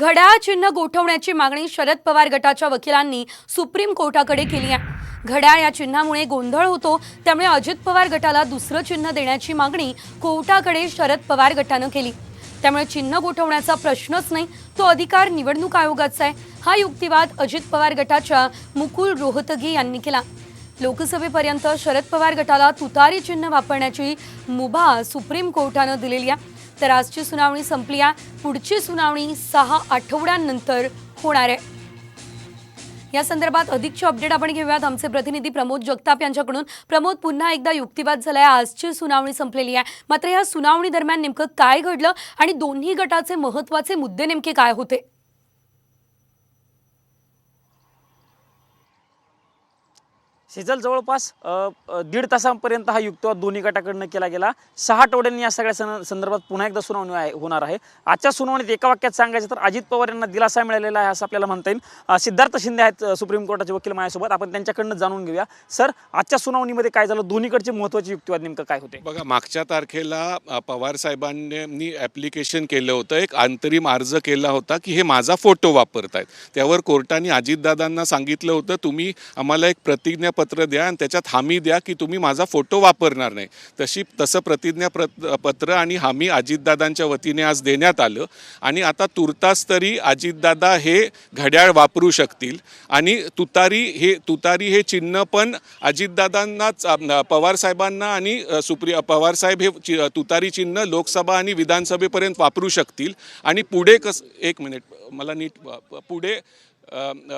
घड्याळ चिन्ह गोठवण्याची मागणी शरद पवार गटाच्या वकिलांनी सुप्रीम कोर्टाकडे केली आहे. घड्याळ या चिन्हामुळे गोंधळ होतो त्यामुळे अजित पवार गटाला दुसरं चिन्ह देण्याची मागणी कोर्टाकडे शरद पवार गटानं केली. त्यामुळे चिन्ह गोठवण्याचा प्रश्नच नाही तो अधिकार निवडणूक आयोगाचा आहे. हा युक्तिवाद अजित पवार गटाच्या मुकुल रोहतगी यांनी केला. लोकसभेपर्यंत शरद पवार गटाला तुतारी चिन्ह वापरण्याची मुभा सुप्रीम कोर्टानं दिलेली आहे. तर आजची सुनावणी संपली आहे. पुढची सुनावणी सहा आठवड्यांनंतर होणार आहे. या संदर्भात अधिकचे अपडेट आपण घेऊयात. आमचे प्रतिनिधी प्रमोद जगताप यांच्याकडून. प्रमोद पुन्हा एकदा युक्तिवाद झालाय. आजची सुनावणी संपलेली आहे. मात्र या सुनावणी दरम्यान नेमकं काय घडलं आणि दोन्ही गटाचे महत्त्वाचे मुद्दे नेमके काय होते? शेजल जवळपास दीड तासांपर्यंत हा युक्तिवाद दोन्ही गटाकडनं केला गेला. सहा आठवड्यांनी या सगळ्या सं संदर्भात पुन्हा एकदा सुनावणी आहे होणार आहे. आजच्या सुनावणीत एका वाक्यात सांगायचं तर अजित पवार यांना दिलासा मिळालेला आहे असं आपल्याला म्हणता येईल. सिद्धार्थ शिंदे आहेत सुप्रीम कोर्टाचे वकील माझ्यासोबत. आपण त्यांच्याकडनं जाणून घेऊया. सर आजच्या सुनावणीमध्ये काय झालं? दोन्हीकडचे महत्त्वाचे युक्तिवाद नेमकं काय होते? बघा मागच्या तारखेला पवार साहेबांनी ॲप्लिकेशन केलं होतं. एक अंतरिम अर्ज केला होता की हे माझा फोटो वापरतायत. त्यावर कोर्टाने अजितदादांना सांगितलं होतं तुम्ही आम्हाला एक प्रतिज्ञा प्रतिज्ञापत्र द्या आणि त्याच्यात हमी द्या की तुम्ही माझा फोटो वापरणार नाही. तशी तसं प्रतिज्ञा पत्र आणि हमी अजितदादांच्या वतीने आज देण्यात आलं. आणि आता तुर्तास तरी अजितदादा हे घड्याळ वापरू शकतील. आणि तुतारी हे तुतारी हे चिन्ह पण अजितदादांनाच पवारसाहेबांना आणि सुप्रिया पवारसाहेब हे चि- तुतारी चिन्ह लोकसभा आणि विधानसभेपर्यंत वापरू शकतील. आणि पुढे कस एक मिनिट मला नीट पुढे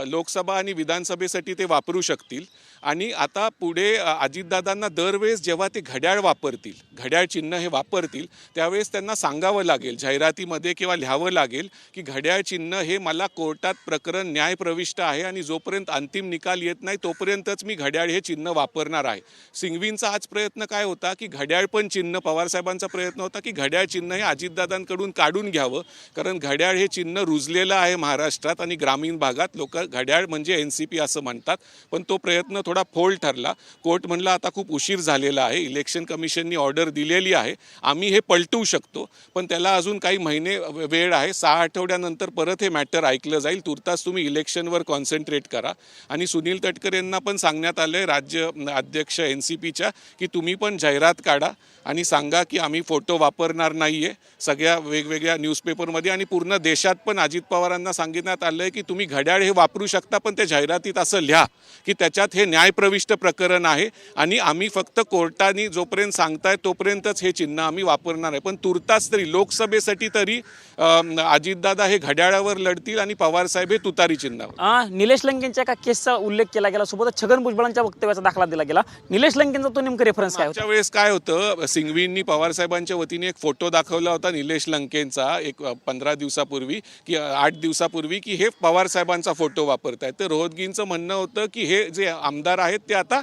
लोकसभा आणि विधानसभेसाठी ते वापरू शकतील. आणि आता पुढे अजितदादांना दरवेळेस जेव्हा ते घड्याळ वापरतील घड्याळ चिन्ह हे वापरतील त्यावेळेस त्यांना सांगावं लागेल जाहिरातीमध्ये किंवा लिहावं लागेल की घड्याळ चिन्ह हे मला कोर्टात प्रकरण न्यायप्रविष्ट आहे आणि जोपर्यंत अंतिम निकाल येत नाही तोपर्यंतच मी घड्याळ हे चिन्ह वापरणार आहे. सिंघवींचा आज प्रयत्न काय होता की घड्याळ पण चिन्ह पवारसाहेबांचा प्रयत्न होता की घड्याळ चिन्ह हे अजितदादांकडून काढून घ्यावं कारण घड्याळ हे चिन्ह रुजलेलं आहे महाराष्ट्रात आणि ग्रामीण भागात. लोक घड्याळ म्हणजे एन सी पी असं म्हणतात पण तो प्रयत्न थोडा फोल ठरला. कोर्ट म्हणला आता खूप उशीर झालेला आहे. इलेक्शन कमिशननी ऑर्डर दिलेली आहे. आम्ही हे पलटवू शकतो. पण त्याला अजून काही महिने वेळ आहे. सहा आठवड्यानंतर परत हे मॅटर ऐकलं जाईल. तुर्तास तुम्ही इलेक्शनवर कॉन्सन्ट्रेट करा. आणि सुनील तटकर यांना पण सांगण्यात आलं आहे राज्य अध्यक्ष एन सी पीच्या की तुम्ही पण जाहिरात काढा आणि सांगा की आम्ही फोटो वापरणार नाही आहे सगळ्या वेगवेगळ्या न्यूजपेपरमध्ये आणि पूर्ण देशात पण अजित पवारांना सांगण्यात आलं आहे की तुम्ही घड्याळ हे वापरू शकता पण त्या जाहिरातीत असं लिहा की त्याच्यात हे न्यायप्रविष्ट प्रकरण आहे आणि आम्ही फक्त कोर्टाने जोपर्यंत सांगताय तोपर्यंतच हे चिन्ह आम्ही वापरणार आहे. पण तुर्तास तरी लोकसभेसाठी तरी अजितदादा हे घड्याळावर लढतील आणि पवारसाहेब हे तुतारी चिन्हावर. निलेश लंकेंच्या एका केसचा उल्लेख केला गेला. सोबतच छगन भुजबळांच्या वक्तव्याचा दाखला दिला गेला. निलेश लंकेंचा तो नेमका रेफरन्स काय होता? मागच्या वेळेस काय होतं सिंघवींनी पवार साहेबांच्या वतीने एक फोटो दाखवला होता निलेश लंकेंचा एक पंधरा दिवसापूर्वी की आठ दिवसापूर्वी की हे पवार साहेबांचा फोटो वापरतायत तर रोहतगींचं म्हणणं होतं की हे जे आमदार आहेत ते आता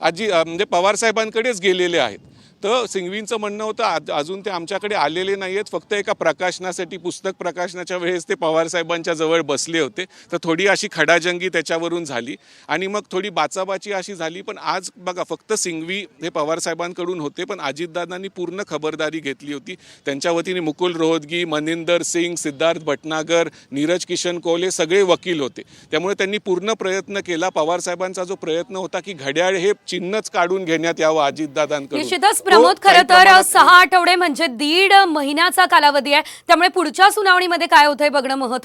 आजी म्हणजे पवार साहेबांकडेच गेलेले आहेत. तर सिंघवींचं म्हणणं होतं आज- अजून ते आमच्याकडे आलेले नाही आहेत फक्त एका प्रकाशनासाठी पुस्तक प्रकाशनाच्या वेळेस ते पवार साहेबांच्या जवळ बसले होते. तर थोडी अशी खडाजंगी त्याच्यावरून झाली. आणि मग थोडी बाचाबाची अशी झाली पण आज बघा फक्त सिंघवी हे पवार साहेबांकडून होते पण अजितदादांनी पूर्ण खबरदारी घेतली होती. त्यांच्या वतीने मुकुल रोहतगी मनिंदर सिंग सिद्धार्थ भटनागर नीरज किशन कोल हे सगळे वकील होते. त्यामुळे त्यांनी पूर्ण प्रयत्न केला. पवार साहेबांचा जो प्रयत्न होता की घड्याळ हे चिन्हच काढून घेण्यात यावं अजितदादांकडून. प्रमोद काही खरं तर सहा आठवडे म्हणजे दीड महिन्याचा कालावधी आहे. त्यामुळे पुढच्या सुनावणीमध्ये काय होतंय बघणं महत्त्व